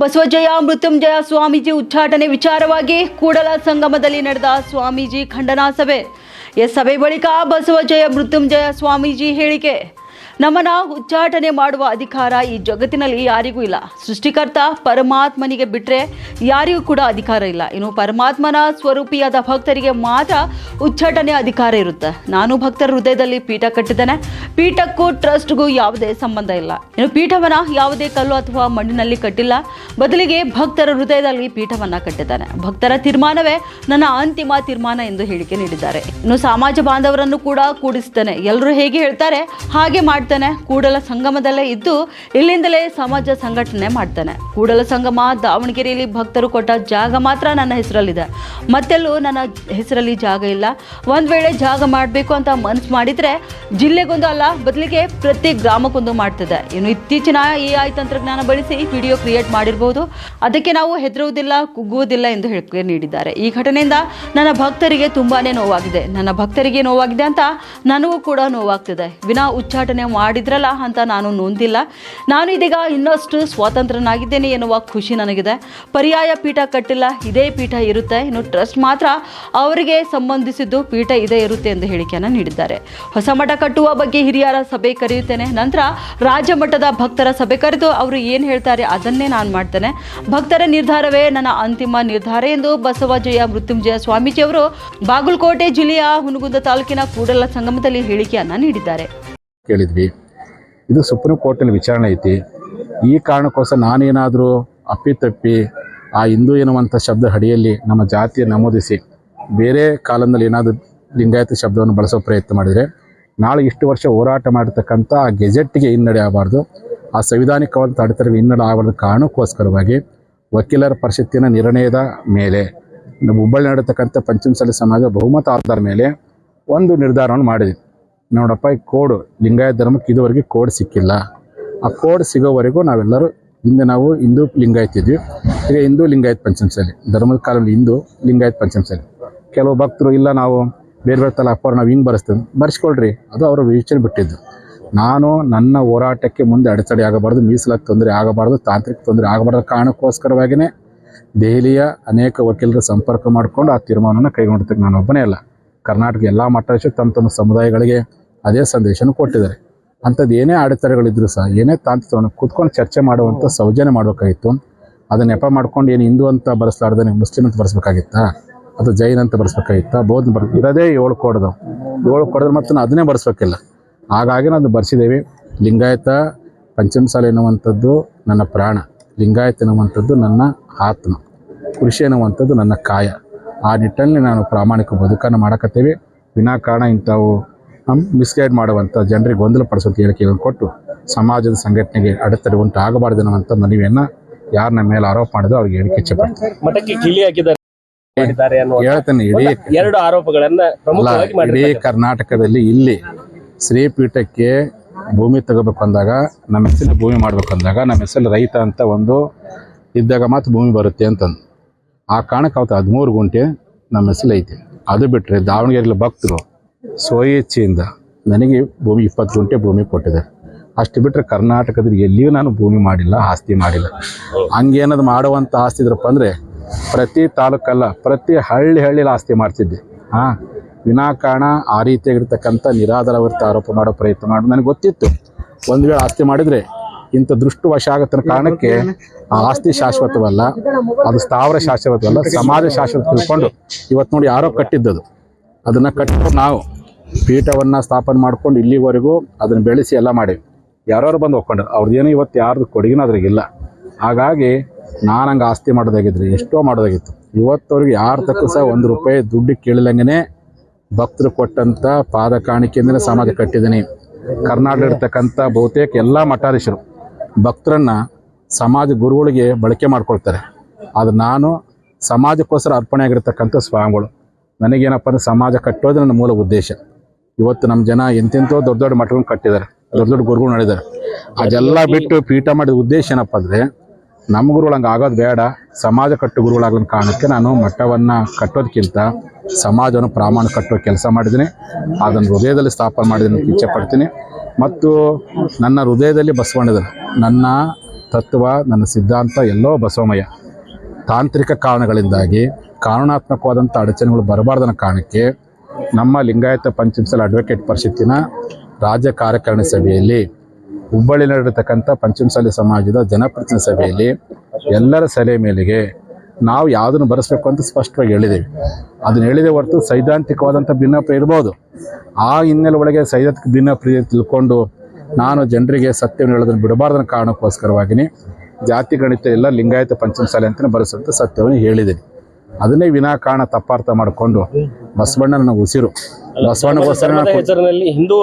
ಬಸವಜಯ ಮೃತ್ಯುಂಜಯ ಸ್ವಾಮೀಜಿ ಉಚ್ಚಾಟನೆ ವಿಚಾರವಾಗಿ ಕೂಡಲ ಸಂಗಮದಲ್ಲಿ ನಡೆದ ಸ್ವಾಮೀಜಿ ಖಂಡನಾ ಸಭೆ. ಎಸ್ ಸಭೆ ಬಳಿಕ ಬಸವಜಯ ಮೃತ್ಯುಂಜಯ ಸ್ವಾಮೀಜಿ ಹೇಳಿಕೆ. ನಮ್ಮನ್ನ ಉಚ್ಚಾಟನೆ ಮಾಡುವ ಅಧಿಕಾರ ಈ ಜಗತ್ತಿನಲ್ಲಿ ಯಾರಿಗೂ ಇಲ್ಲ. ಸೃಷ್ಟಿಕರ್ತ ಪರಮಾತ್ಮನಿಗೆ ಬಿಟ್ಟರೆ ಯಾರಿಗೂ ಕೂಡ ಅಧಿಕಾರ ಇಲ್ಲ. ಇನ್ನು ಪರಮಾತ್ಮನ ಸ್ವರೂಪಿಯಾದ ಭಕ್ತರಿಗೆ ಮಾತ್ರ ಉಚ್ಚಾಟನೆ ಅಧಿಕಾರ ಇರುತ್ತೆ. ನಾನು ಭಕ್ತರ ಹೃದಯದಲ್ಲಿ ಪೀಠ ಕಟ್ಟಿದ್ದೇನೆ. ಪೀಠಕ್ಕೂ ಟ್ರಸ್ಟ್ಗೂ ಯಾವುದೇ ಸಂಬಂಧ ಇಲ್ಲ. ಇನ್ನು ಪೀಠವನ್ನ ಯಾವುದೇ ಕಲ್ಲು ಅಥವಾ ಮಣ್ಣಿನಲ್ಲಿ ಕಟ್ಟಿಲ್ಲ. ಬದಲಿಗೆ ಭಕ್ತರ ಹೃದಯದಲ್ಲಿ ಪೀಠವನ್ನ ಕಟ್ಟಿದ್ದಾನೆ. ಭಕ್ತರ ತೀರ್ಮಾನವೇ ನನ್ನ ಅಂತಿಮ ತೀರ್ಮಾನ ಎಂದು ಹೇಳಿಕೆ ನೀಡಿದ್ದಾರೆ. ಇನ್ನು ಸಮಾಜ ಬಾಂಧವರನ್ನು ಕೂಡ ಕೂಡಿಸ್ತೇನೆ ಎಲ್ಲರೂ ಹೇಗೆ ಹೇಳ್ತಾರೆ? ಹಾಗೆ ಮಾಡ್ತಾನೆ, ಕೂಡಲ ಸಂಗಮದಲ್ಲೇ ಇದ್ದು ಇಲ್ಲಿಂದಲೇ ಸಮಾಜ ಸಂಘಟನೆ ಮಾಡ್ತಾನೆ. ಕೂಡಲ ಸಂಗಮ, ದಾವಣಗೆರೆಯಲ್ಲಿ ಭಕ್ತರು ಕೊಟ್ಟ ಜಾಗ ಮಾತ್ರ ನನ್ನ ಹೆಸರಲ್ಲಿದೆ. ಮತ್ತೆಲ್ಲೂ ನನ್ನ ಹೆಸರಲ್ಲಿ ಜಾಗ ಇಲ್ಲ. ಒಂದ್ ವೇಳೆ ಜಾಗ ಮಾಡಬೇಕು ಅಂತ ಮನಸ್ಸು ಮಾಡಿದ್ರೆ ಜಿಲ್ಲೆಗೊಂದು ಅಲ್ಲ, ಬದಲಿಗೆ ಪ್ರತಿ ಗ್ರಾಮಕ್ಕೊಂದು ಮಾಡ್ತದೆ. ಇನ್ನು ಇತ್ತೀಚಿನ ಎ ಐ ತಂತ್ರಜ್ಞಾನ ಬಳಸಿ ವಿಡಿಯೋ ಕ್ರಿಯೇಟ್ ಮಾಡಿರಬಹುದು ಅದಕ್ಕೆ ನಾವು ಹೆದರುವುದಿಲ್ಲ, ಕುಗ್ಗುವುದಿಲ್ಲ ಎಂದು ಹೇಳಿಕೆ ನೀಡಿದ್ದಾರೆ. ಈ ಘಟನೆಯಿಂದ ನನ್ನ ಭಕ್ತರಿಗೆ ತುಂಬಾನೇ ನೋವಾಗಿದೆ. ನನ್ನ ಭಕ್ತರಿಗೆ ನೋವಾಗಿದೆ ಅಂತ ನನಗೂ ಕೂಡ ನೋವಾಗ್ತಿದೆ. ವಿನಾ, ಉಚ್ಚಾಟನೆ ಮಾಡಿದ್ರಲ್ಲ ಅಂತ ನಾನು ನೊಂದಿಲ್ಲ. ನಾನು ಇದೀಗ ಇನ್ನಷ್ಟು ಸ್ವಾತಂತ್ರ್ಯನಾಗಿದ್ದೇನೆ ಎನ್ನುವ ಖುಷಿ ನನಗಿದೆ. ಪರ್ಯಾಯ ಪೀಠ ಕಟ್ಟಿಲ್ಲ, ಇದೇ ಪೀಠ ಇರುತ್ತೆ. ಇನ್ನು ಟ್ರಸ್ಟ್ ಮಾತ್ರ ಅವರಿಗೆ ಸಂಬಂಧಿಸಿದ್ದು ಪೀಠ ಇದೇ ಇರುತ್ತೆ ಎಂದು ಹೇಳಿಕೆಯನ್ನು ನೀಡಿದ್ದಾರೆ. ಹೊಸ ಮಠ ಕಟ್ಟುವ ಬಗ್ಗೆ ಹಿರಿಯರ ಸಭೆ ಕರೆಯುತ್ತೇನೆ. ನಂತರ ರಾಜ್ಯ ಭಕ್ತರ ಸಭೆ ಕರೆದು ಅವರು ಏನು ಹೇಳ್ತಾರೆ ಅದನ್ನೇ ನಾನು ಮಾಡ್ತೇನೆ. ಭಕ್ತರ ನಿರ್ಧಾರವೇ ನನ್ನ ಅಂತಿಮ ನಿರ್ಧಾರ ಎಂದು ಬಸವಜಯ ಮೃತ್ಯುಂಜಯ ಸ್ವಾಮೀಜಿಯವರು ಬಾಗಲಕೋಟೆ ಜಿಲ್ಲೆಯ ಹುನಗುಂದ ತಾಲೂಕಿನ ಕೂಡಲ ಸಂಗಮದಲ್ಲಿ ಹೇಳಿಕೆಯನ್ನು ನೀಡಿದ್ದಾರೆ. ಕೇಳಿದ್ವಿ. ಇದು ಸುಪ್ರೀಂ ಕೋರ್ಟಲ್ಲಿ ವಿಚಾರಣೆ ಐತಿ. ಈ ಕಾರಣಕ್ಕೋಸ್ಕರ ನಾನೇನಾದರೂ ಅಪ್ಪಿತಪ್ಪಿ ಆ ಹಿಂದೂ ಎನ್ನುವಂಥ ಶಬ್ದ ಅಡಿಯಲ್ಲಿ ನಮ್ಮ ಜಾತಿಯ ನಮೂದಿಸಿ ಬೇರೆ ಕಾಲದಲ್ಲಿ ಏನಾದರೂ ಲಿಂಗಾಯತ ಶಬ್ದವನ್ನು ಬಳಸೋ ಪ್ರಯತ್ನ ಮಾಡಿದರೆ ನಾಳೆ ಇಷ್ಟು ವರ್ಷ ಹೋರಾಟ ಮಾಡಿರ್ತಕ್ಕಂಥ ಆ ಗೆಜೆಟ್ಗೆ ಹಿನ್ನಡೆ ಆಗಬಾರ್ದು. ಆ ಸಂವಿಧಾನಿಕವಾದ ಅಡೆತಡೆಗೆ ಹಿನ್ನಡೆ ಆಗಬಾರ್ದು ಕಾರಣಕ್ಕೋಸ್ಕರವಾಗಿ ವಕೀಲರ ಪರಿಷತ್ತಿನ ನಿರ್ಣಯದ ಮೇಲೆ ಹುಬ್ಬಳ್ಳಿ ನಡೆತಕ್ಕಂಥ ಪಂಚಮಸಾಲಿ ಸಮಾಜ ಬಹುಮತ ಆಧಾರದ ಮೇಲೆ ಒಂದು ನಿರ್ಧಾರವನ್ನು ಮಾಡಿದ್ವಿ. ನೋಡಪ್ಪ, ಈ ಕೋಡು, ಲಿಂಗಾಯತ ಧರ್ಮಕ್ಕೆ ಇದುವರೆಗೆ ಕೋಡ್ ಸಿಕ್ಕಿಲ್ಲ. ಆ ಕೋಡ್ ಸಿಗೋವರೆಗೂ ನಾವೆಲ್ಲರೂ ಹಿಂದೆ ನಾವು ಹಿಂದೂ ಲಿಂಗಾಯತ್ ಇದ್ವಿ. ಈಗ ಹಿಂದೂ ಲಿಂಗಾಯತ್ ಪಂಚಮಸಾಲಿ, ಧರ್ಮದ ಕಾಲದಲ್ಲಿ ಹಿಂದೂ ಲಿಂಗಾಯತ್ ಪಂಚಮಸಾಲಿ. ಕೆಲವು ಭಕ್ತರು, ಇಲ್ಲ ನಾವು ಬೇರೆ ಬೇರೆ ತಲೆ ಅಪ್ಪವ್ರು, ನಾವು ಹಿಂಗೆ ಬರೆಸ್ತೇವೆ. ಬರೆಸ್ಕೊಳ್ರಿ, ಅದು ಅವರು ವಿವೇಚನೆ ಬಿಟ್ಟಿದ್ದು. ನಾನು ನನ್ನ ಹೋರಾಟಕ್ಕೆ ಮುಂದೆ ಅಡೆತಡೆ ಆಗಬಾರ್ದು ಮೀಸಲಾಗಿ ತೊಂದರೆ ಆಗಬಾರ್ದು, ತಾಂತ್ರಿಕ ತೊಂದರೆ ಆಗಬಾರ್ದು ಕಾರಣಕ್ಕೋಸ್ಕರವಾಗಿಯೇ ದೆಹಲಿಯ ಅನೇಕ ವಕೀಲರ ಸಂಪರ್ಕ ಮಾಡಿಕೊಂಡು ಆ ತೀರ್ಮಾನವನ್ನು ಕೈಗೊಂಡಿದ್ದಕ್ಕೆ ನಾನು ಒಬ್ಬನೇ ಅಲ್ಲ. ಕರ್ನಾಟಕ ಎಲ್ಲ ಮಠಾಧೀಶರು ತಮ್ಮ ತಮ್ಮ ಸಮುದಾಯಗಳಿಗೆ ಅದೇ ಸಂದೇಶನ ಕೊಟ್ಟಿದ್ದಾರೆ. ಅಂಥದ್ದು ಏನೇ ಅಡೆತಡೆಗಳಿದ್ರು ಸಹ, ಏನೇ ತಾಂತ್ರಿಕ ಕೂತ್ಕೊಂಡು ಚರ್ಚೆ ಮಾಡುವಂಥ ಸೌಜನ್ಯ ಮಾಡಬೇಕಾಗಿತ್ತು. ಅದನ್ನ ನೆಪ ಮಾಡ್ಕೊಂಡು ಏನು ಹಿಂದೂ ಅಂತ ಬರೆಸಲಾರ್ದೆ ಮುಸ್ಲಿಂ ಅಂತ ಬರೆಸ್ಬೇಕಾಗಿತ್ತಾ? ಅದು ಜೈನ್ ಅಂತ ಬರೆಸ್ಬೇಕಾಗಿತ್ತಾ? ಬೌದ್ಧ ಬರ್, ಇರೋದೇ ಏಳು ಕೊಡೋದು ಏಳು ಕೊಡೋದು ಮತ್ತು ಅದನ್ನೇ ಬರೆಸ್ಬೇಕಿಲ್ಲ. ಹಾಗಾಗಿ ನಾನು ಬರೆಸಿದ್ದೇವೆ, ಲಿಂಗಾಯತ ಪಂಚಮಸಾಲ ಎನ್ನುವಂಥದ್ದು ನನ್ನ ಪ್ರಾಣ, ಲಿಂಗಾಯತ ಎನ್ನುವಂಥದ್ದು ನನ್ನ ಆತ್ಮ, ಕೃಷಿ ಎನ್ನುವಂಥದ್ದು ನನ್ನ ಕಾಯ. ಆ ನಿಟ್ಟಲ್ಲಿ ನಾನು ಪ್ರಾಮಾಣಿಕ ಬದುಕನ್ನು ಮಾಡಕತ್ತೇವೆ. ವಿನಾಕಾರಣ ಇಂಥವು ಮಿಸ್ಗೈಡ್ ಮಾಡುವಂಥ ಜನರಿಗೆ ಗೊಂದಲಪಡಿಸುವಂಥ ಹೇಳಿಕೆಗಳನ್ನು ಕೊಟ್ಟು ಸಮಾಜದ ಸಂಘಟನೆಗೆ ಅಡೆತಡೆ ಉಂಟು ಆಗಬಾರ್ದು ಅನ್ನುವಂಥ ಮನವಿಯನ್ನು ಯಾರನ್ನ ನಮ್ಮ ಮೇಲೆ ಆರೋಪ ಮಾಡಿದ್ರು ಅವ್ರಿಗೆ ಹೇಳಿಕೆ ಇಚ್ಛೆ ಹೇಳ್ತೇನೆ ಇಡೀ ಎರಡು ಆರೋಪಗಳನ್ನ ಇಡೀ ಕರ್ನಾಟಕದಲ್ಲಿ ಇಲ್ಲಿ ಶ್ರೀಪೀಠಕ್ಕೆ ಭೂಮಿ ತಗೋಬೇಕು ಅಂದಾಗ ನಮ್ಮ ಹೆಸರಲ್ಲಿ ಭೂಮಿ ಮಾಡ್ಬೇಕು ಅಂದಾಗ ನಮ್ಮ ಹೆಸರಲ್ಲಿ ರೈತ ಅಂತ ಒಂದು ಇದ್ದಾಗ ಮಾತ್ರ ಭೂಮಿ ಬರುತ್ತೆ ಅಂತಂದು. ಆ ಕಾರಣಕ್ಕೆ ಅವತ್ತು ಹದಿಮೂರು ಗುಂಟೆ ನಮ್ಮ ಹೆಸಲು ಐತೆ. ಅದು ಬಿಟ್ಟರೆ ದಾವಣಗೆರೆಯಲ್ಲಿ ಭಕ್ತರು ಸ್ವಇಚ್ಛೆಯಿಂದ ನನಗೆ ಭೂಮಿ ಇಪ್ಪತ್ತು ಗುಂಟೆ ಭೂಮಿ ಕೊಟ್ಟಿದ್ದಾರೆ. ಅಷ್ಟು ಬಿಟ್ಟರೆ ಕರ್ನಾಟಕದಲ್ಲಿ ಎಲ್ಲಿಯೂ ನಾನು ಭೂಮಿ ಮಾಡಿಲ್ಲ, ಆಸ್ತಿ ಮಾಡಿಲ್ಲ. ಹಂಗೇನದು ಮಾಡುವಂಥ ಆಸ್ತಿ ಇದ್ರಪ್ಪ ಅಂದರೆ ಪ್ರತಿ ತಾಲೂಕಲ್ಲ, ಪ್ರತಿ ಹಳ್ಳಿ ಹಳ್ಳಿಲಿ ಆಸ್ತಿ ಮಾಡ್ತಿದ್ದೆ. ಹಾಂ ವಿನಾಕಾರಣ ಆ ರೀತಿಯಾಗಿರ್ತಕ್ಕಂಥ ನಿರಾಧಾರವರ್ತ ಆರೋಪ ಮಾಡೋ ಪ್ರಯತ್ನ ಮಾಡಿ ನನಗೆ ಗೊತ್ತಿತ್ತು. ಒಂದು ವೇಳೆ ಆಸ್ತಿ ಮಾಡಿದರೆ ಇಂಥ ದೃಷ್ಟವಶ ಆಗತ್ತ ಕಾರಣಕ್ಕೆ ಆಸ್ತಿ ಶಾಶ್ವತವಲ್ಲ, ಅದು ಸ್ಥಾವರ ಶಾಶ್ವತವಲ್ಲ, ಸಮಾಜ ಶಾಶ್ವತ ತಿಳ್ಕೊಂಡು ಇವತ್ತು ನೋಡಿ ಯಾರೋ ಕಟ್ಟಿದ್ದದು. ಅದನ್ನು ಕಟ್ಟಿ ನಾವು. ಪೀಠವನ್ನು ಸ್ಥಾಪನೆ ಮಾಡ್ಕೊಂಡು ಇಲ್ಲಿವರೆಗೂ ಅದನ್ನು ಬೆಳೆಸಿ ಎಲ್ಲ ಮಾಡಿವಿ ಯಾರ್ಯಾರು ಬಂದು ಒಪ್ಕೊಂಡು ಅವ್ರದ್ದೇನು ಇವತ್ತು ಯಾರ್ದು ಕೊಡುಗೆನೂ ಅದ್ರಿಗಿಲ್ಲ ಹಾಗಾಗಿ ನಾನು ಹಂಗೆ ಆಸ್ತಿ ಮಾಡೋದಾಗಿದ್ರಿ ಎಷ್ಟೋ ಮಾಡೋದಾಗಿತ್ತು. ಇವತ್ತವ್ರಿಗೆ ಯಾರ ತಕ್ಕ ಸಹ ಒಂದು ರೂಪಾಯಿ ದುಡ್ಡು ಕೇಳಿದಂಗೆ ಭಕ್ತರು ಕೊಟ್ಟಂಥ ಪಾದ ಕಾಣಿಕೆಯಿಂದಲೇ ಸಮಾಜ ಕಟ್ಟಿದ್ದೀನಿ ಕರ್ನಾಟಕ ಇರ್ತಕ್ಕಂಥ ಬಹುತೇಕ ಎಲ್ಲ ಮಠಾಧೀಶರು ಭಕ್ತರನ್ನು ಸಮಾಜ ಗುರುಗಳಿಗೆ ಬಳಕೆ ಮಾಡ್ಕೊಳ್ತಾರೆ. ಆದರೆ ನಾನು ಸಮಾಜಕ್ಕೋಸ್ಕರ ಅರ್ಪಣೆ ಆಗಿರ್ತಕ್ಕಂಥ ಸ್ವಾಮಿಗಳು, ನನಗೇನಪ್ಪ ಅಂದರೆ ಸಮಾಜ ಕಟ್ಟೋದು ನನ್ನ ಮೂಲ ಉದ್ದೇಶ. ಇವತ್ತು ನಮ್ಮ ಜನ ಎಂತೆಂಥೋ ದೊಡ್ಡ ದೊಡ್ಡ ಮಠಗಳನ್ನ ಕಟ್ಟಿದ್ದಾರೆ, ದೊಡ್ಡ ದೊಡ್ಡ ಗುರುಗಳು ನಡೆದಾರೆ ಅದೆಲ್ಲ ಬಿಟ್ಟು ಪೀಠ ಮಾಡಿದ ಉದ್ದೇಶ ಏನಪ್ಪ ಅಂದರೆ ನಮ್ಮ ಗುರುಗಳು ಹಂಗೆ ಆಗೋದು ಬೇಡ, ಸಮಾಜ ಕಟ್ಟು ಗುರುಗಳಾಗೋ ಕಾರಣಕ್ಕೆ ನಾನು ಮಠವನ್ನು ಕಟ್ಟೋದಕ್ಕಿಂತ ಸಮಾಜವನ್ನು ಪ್ರಾಮಾಣ ಕಟ್ಟೋ ಕೆಲಸ ಮಾಡಿದ್ದೀನಿ. ಅದನ್ನು ಹೃದಯದಲ್ಲಿ ಸ್ಥಾಪನೆ ಮಾಡಿದ್ದೀನಿ ಇಚ್ಛೆ ಪಡ್ತೀನಿ. ಮತ್ತು ನನ್ನ ಹೃದಯದಲ್ಲಿ ಬಸವಣ್ಣದರು ನನ್ನ ತತ್ವ, ನನ್ನ ಸಿದ್ಧಾಂತ, ಎಲ್ಲೋ ಬಸವಮಯ. ತಾಂತ್ರಿಕ ಕಾರಣಗಳಿಂದಾಗಿ ಕಾರಣಾತ್ಮಕವಾದಂಥ ಅಡಚಣೆಗಳು ಬರಬಾರ್ದನ್ನ ಕಾರಣಕ್ಕೆ ನಮ್ಮ ಲಿಂಗಾಯತ ಪಂಚಮಸಲ ಅಡ್ವೊಕೇಟ್ ಪರಿಷತ್ತಿನ ರಾಜ್ಯ ಕಾರ್ಯಕಾರಿಣಿ ಸಭೆಯಲ್ಲಿ, ಹುಬ್ಬಳ್ಳಿ ನಡೆಯತಕ್ಕಂಥ ಪಂಚಮಸಾಲಿ ಸಮಾಜದ ಜನಪ್ರತಿನಿಧಿ ಸಭೆಯಲ್ಲಿ ಎಲ್ಲರ ಸಲಹೆ ಮೇಲೆಗೆ ನಾವು ಯಾವುದನ್ನು ಬರೆಸ್ಬೇಕು ಅಂತ ಸ್ಪಷ್ಟವಾಗಿ ಹೇಳಿದ್ದೇವೆ ಅದನ್ನು ಹೇಳಿದೆ ಹೊರತು ಸೈದ್ಧಾಂತಿಕವಾದಂಥ ಭಿನ್ನಪ್ರಾಯ ಇರ್ಬೋದು. ಆ ಹಿನ್ನೆಲೆ ಒಳಗೆ ಸೈದ್ಧಾಂತಿಕ ಭಿನ್ನಪ್ರಿಯ ತಿಳ್ಕೊಂಡು ನಾನು ಜನರಿಗೆ ಸತ್ಯವನ್ನು ಹೇಳೋದನ್ನು ಬಿಡಬಾರ್ದನ್ನ ಕಾರಣಕ್ಕೋಸ್ಕರವಾಗಿನಿ ಜಾತಿ ಗಣಿತ ಎಲ್ಲ ಲಿಂಗಾಯತ ಪಂಚಮಸಾಲೆ ಅಂತಲೇ ಬರೆಸುವಂಥ ಸತ್ಯವನ್ನು ಹೇಳಿದ್ದೀನಿ ಅದನ್ನೇ ವಿನಾಕಾರಣ ತಪ್ಪಾರ್ಥ ಮಾಡಿಕೊಂಡು ಬಸವಣ್ಣನ ಉಸಿರು. ಬಸವಣ್ಣಗೋಸ್ಕರ ಧರ್ಮದ ಹೆಸರಿನಲ್ಲಿ ಹಿಂದೂ